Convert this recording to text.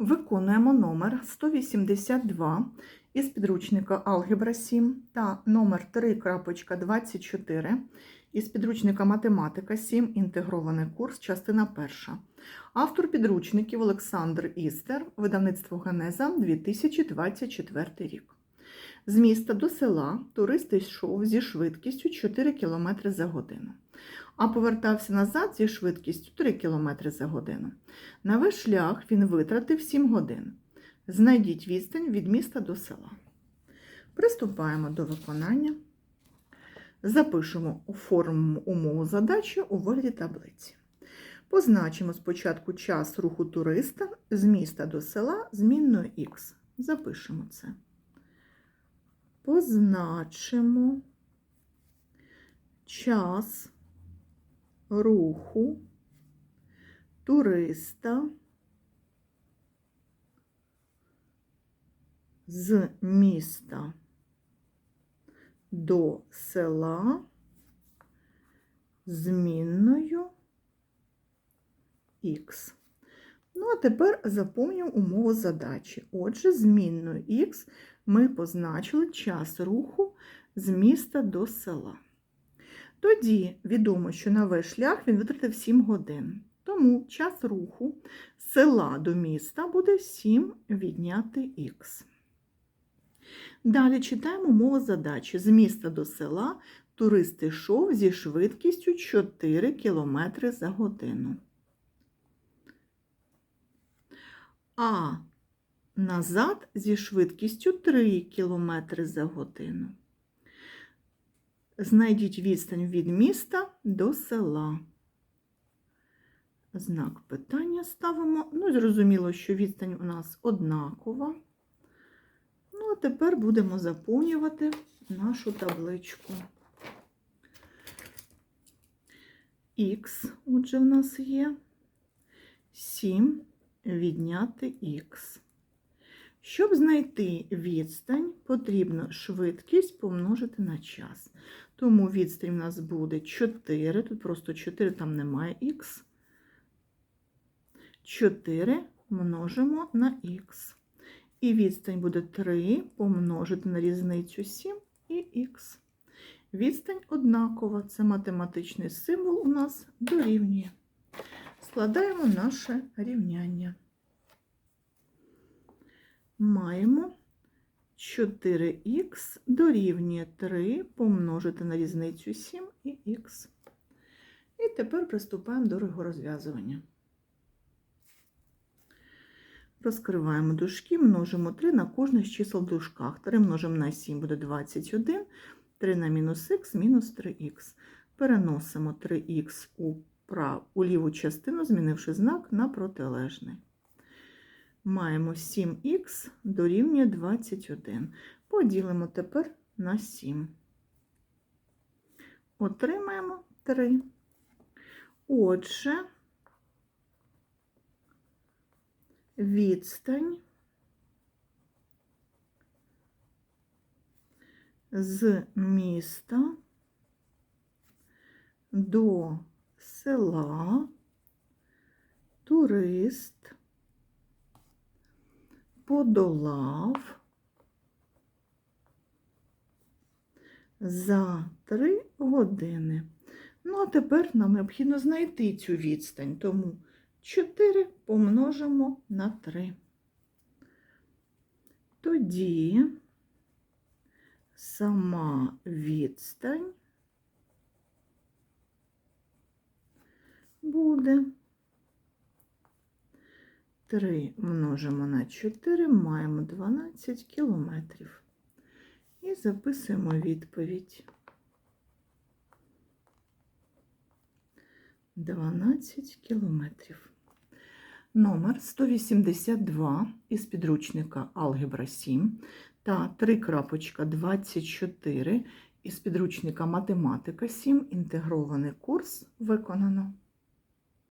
Виконуємо номер 182 із підручника Алгебра 7 та номер 3.24 із підручника Математика 7. Інтегрований курс, частина 1. Автор підручників Олександр Істер, видавництво Генеза 2024 рік. З міста до села турист йшов зі швидкістю 4 км за годину, а повертався назад зі швидкістю 3 км за годину. На весь шлях він витратив 7 годин. Знайдіть відстань від міста до села. Приступаємо до виконання. Запишемо у форму умову задачі у вигляді таблиці. Позначимо спочатку час руху туриста з міста до села змінною х. Запишемо це. Позначимо час руху туриста з міста до села змінною х. Ну, а тепер заповнюємо умову задачі. Отже, змінною х ми позначили час руху з міста до села. Тоді відомо, що на весь шлях він витратив 7 годин. Тому час руху з села до міста буде 7 відняти х. Далі читаємо умову задачі. З міста до села турист йшов зі швидкістю 4 км за годину. А назад зі швидкістю 3 км за годину. Знайдіть відстань від міста до села. Знак питання ставимо. Ну, зрозуміло, що відстань у нас однакова. Ну, а тепер будемо заповнювати нашу табличку. Х, отже, в нас є 7 відняти х. Щоб знайти відстань, потрібно швидкість помножити на час. Тому відстань у нас буде 4, тут просто 4, там немає х. 4 множимо на х. І відстань буде 3 помножити на різницю 7 і х. Відстань однакова, це математичний символ у нас дорівнює. Складаємо наше рівняння. Маємо 4х дорівнює 3 помножити на різницю 7 і х. І тепер приступаємо до його розв'язування. Розкриваємо дужки, множимо 3 на кожне з чисел в дужках. 3 множимо на 7 буде 21, 3 на мінус х мінус 3х. Переносимо 3х у, прав... у ліву частину, змінивши знак на протилежний. Маємо 7х дорівнює 21. Поділимо тепер на 7. Отримаємо 3. Отже, відстань з міста до села турист подолав за 3 години. Ну, а тепер нам необхідно знайти цю відстань, тому 4 помножимо на 3. Тоді сама відстань буде 3 множимо на 4, маємо 12 кілометрів. І записуємо відповідь. 12 кілометрів. Номер 182 із підручника Алгебра 7 та 3.24 із підручника Математика 7. Інтегрований курс виконано.